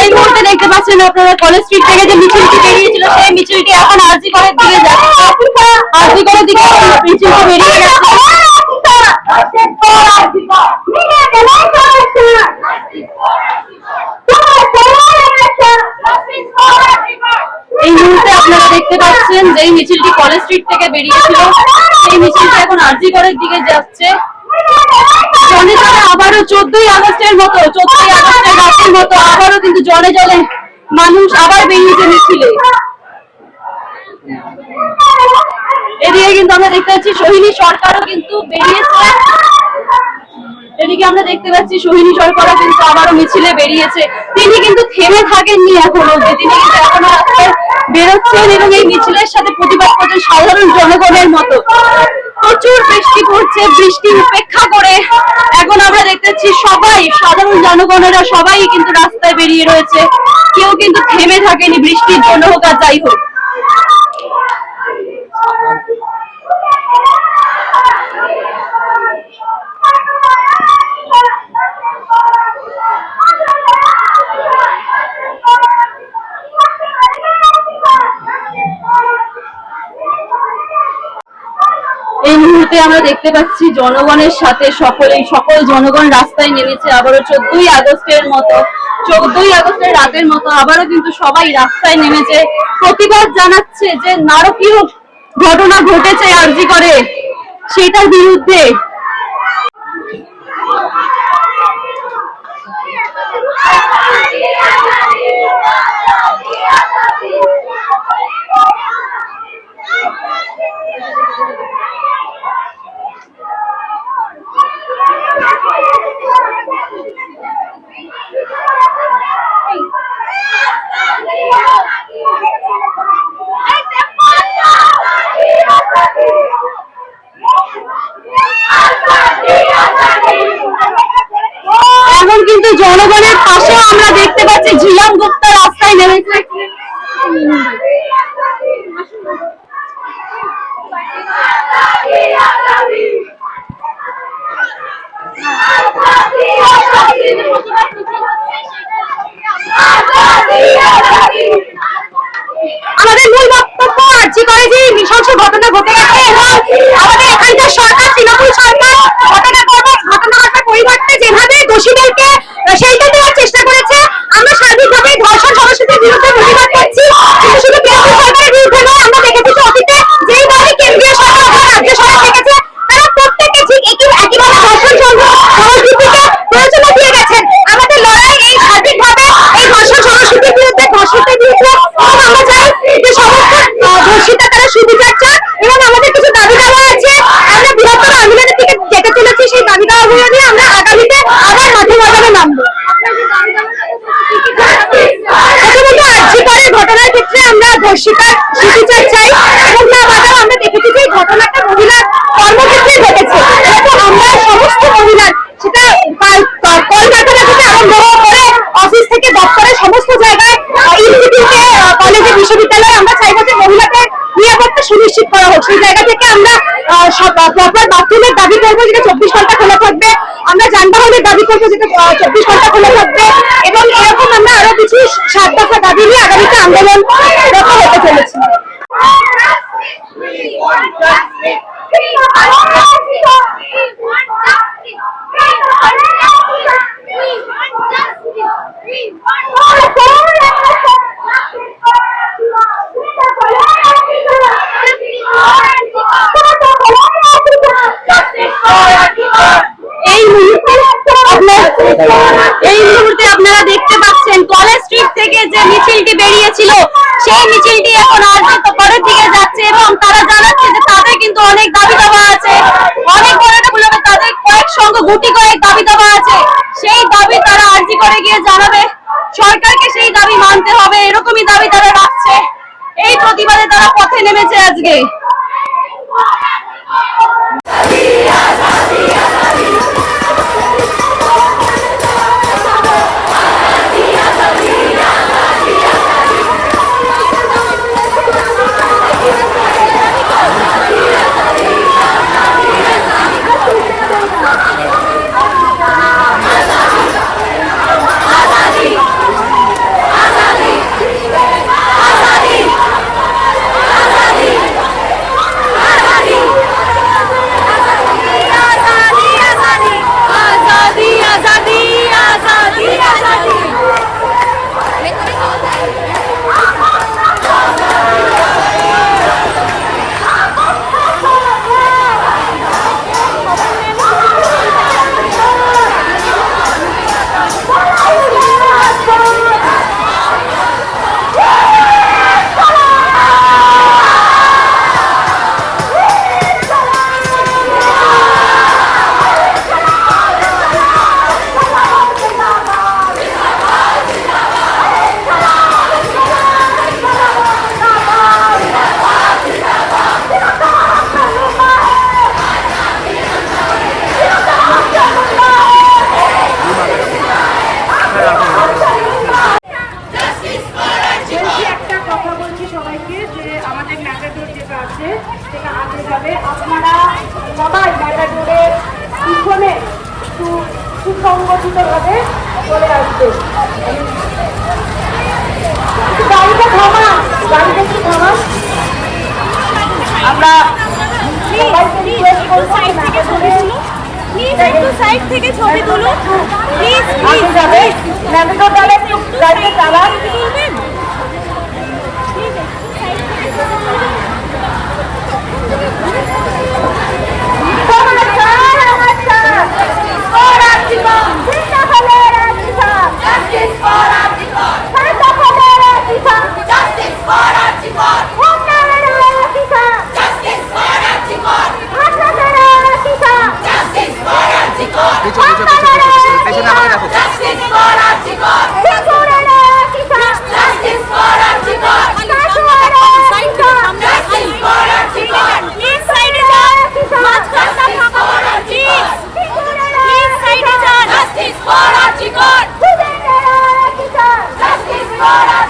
এই মুহূর্তে দেখতে পাচ্ছেন আপনারা কলেজ স্ট্রিট থেকে যে মিছিলটি বেরিয়েছিল, সেই মিছিলটি এখন আরজি কলের দিকে যাচ্ছে। আরজি কলের দিকে মিছিলটি বেরিয়ে এই মুহূর্তে আপনারা দেখতে পাচ্ছেন যে মিছিলটি কলেজ স্ট্রিট থেকে বেরিয়েছিল। সেই মিছিলটি এখন আরজি কলের দিকে যাচ্ছে। আবারও মিছিলে বেরিয়েছে। তিনি কিন্তু থেমে থাকেননি এখনও অব্দি তিনি কিন্তু এখনও বেরোচ্ছেন এবং এই মিছিলের সাথে প্রতিবাদ করছেন সাধারণ জনগণের মতো। প্রচুর বৃষ্টি পড়ছে বৃষ্টি উপেক্ষা করে। এখন আমরা দেখতে পাচ্ছি সবাই, সাধারণ জনগণেরা সবাই কিন্তু রাস্তায় বেরিয়ে রয়েছে। কেউ কিন্তু থেমে থাকেনি, বৃষ্টির জন্য হোক আর যাই হোক। মুহূর্তে আমরা দেখতে পাচ্ছি জনগণের সাথে সকলেই সকল জনগণ রাস্তায় নেমেছে আবারও চোদ্দই আগস্টের মতো চোদ্দই আগস্টের রাতের মতো আবারও কিন্তু সবাই রাস্তায় নেমেছে প্রতিবাদ জানাচ্ছে যে নারকীয় ঘটনা ঘটেছে আরজি করে সেটার বিরুদ্ধে এখন কিন্তু জনগণের পাশেও আমরা দেখতে পাচ্ছি ঝিলাম গুপ্তা রাস্তায় নেমেছে আমাদের মূল বক্তব্য আর্জি করে যে নৃশংস ঘটনা ঘটে গেছে এবং আমাদের এখানকার সরকার তৃণমূল সরকার ঘটনা করবে ঘটনা ঘটার পরিবর্তে যেভাবে দোষীদেরকে সেইটা দেওয়ার চেষ্টা করেছে আমরা সার্বিকভাবে ধর্ষণ সংস্কৃতির বিরুদ্ধে প্রতিবাদ করছি কিন্তু শুধু কেন্দ্রীয় সরকারের বিরুদ্ধে নয় আমরা দেখেছি যে অতীতে যেইভাবে কেন্দ্রীয় সরকার অথবা রাজ্য সরকার দেখেছে তারা প্রত্যেককে ঠিক একই একইভাবে ধর্ষণ সংঘ- সংস্কৃতিকে প্ররোচনা দিয়ে গেছেন আমাদের লড়াই এই সার্বিকভাবে এই ধর্ষণ সংস্কৃতির বিরুদ্ধে ধর্ষকদের বিরুদ্ধে এবং আমরা চাই যে সমস্ত আহ, ধর্ষিতা তারা সুবিচার চান এবং আমাদের কিছু দাবি দাওয়া আছে আমরা বৃহত্তর আন্দোলনের দিকে যেতে চলেছি সেই দাবি দাওয়াগুলো নিয়ে আমরা আগামীতে আবার মাঠে ময়দানে নামবো প্রথমত আর্জি করে ঘটনার আমরা দেখেছি যে ঘটনাটা মহিলার কর্মক্ষেত্রে ঘটেছে। তো আমরা সমস্ত মহিলার সেটা কাল- থেকে আরম্ভ করে অফিস থেকে দপ্তরে সমস্ত জায়গায় ইনস্টিটিউটে কলেজে, বিশ্ববিদ্যালয়ে আমরা চাইব যে মহিলাদের নিরাপত্তা সুনিশ্চিত করা হোক। সেই জায়গা থেকে আমরা প্রপার বাথরুমের দাবি করব, যেটা চব্বিশ ঘণ্টা খোলা থাকবে। আমরা যানবাহনের দাবি করব, যেটা চব্বিশ ঘণ্টা খোলা থাকবে। আমরা সাত দফা দাবি নিয়ে আগামীতে আন্দোলন রত হতে চলেছি। এই মুহূর্তে আপনার দেখতে পাচ্ছেন যে মিছিলটি বেরিয়েছিল, সেই মিছিলটি এখন আর্জিত কলের দিকে যাচ্ছে এবং তারা জানাচ্ছে যে তাদের কিন্তু অনেক দাবি দাবা আছে। অনেক ঘটনাগুলোকে তাদের কয়েক সঙ্গ গুটি কয়েক দাবি দাবা আছে। সেই দাবি তারা আর্জি করে গিয়ে জানাবে। সরকারকে সেই দাবি মানতে হবে, এরকমই দাবি তারা রাখছে। এই প্রতিবাদে তারা পথে নেমেছে আজকে। একটা কথা বলছি সবাইকে যে আমাদের ম্যাটাডোর যেটা আছে সেটা আগে যাবে। আপনারা সবাই ম্যাটাডোরের পিছনে একটু সুসংগঠিতভাবে চলে আসবে গাড়িটা থামা গাড়িটা একটু থামা আমরা সাইড থেকে ছবি তুলুন। প্লিজ যাবে। Matador Justice for Archicor!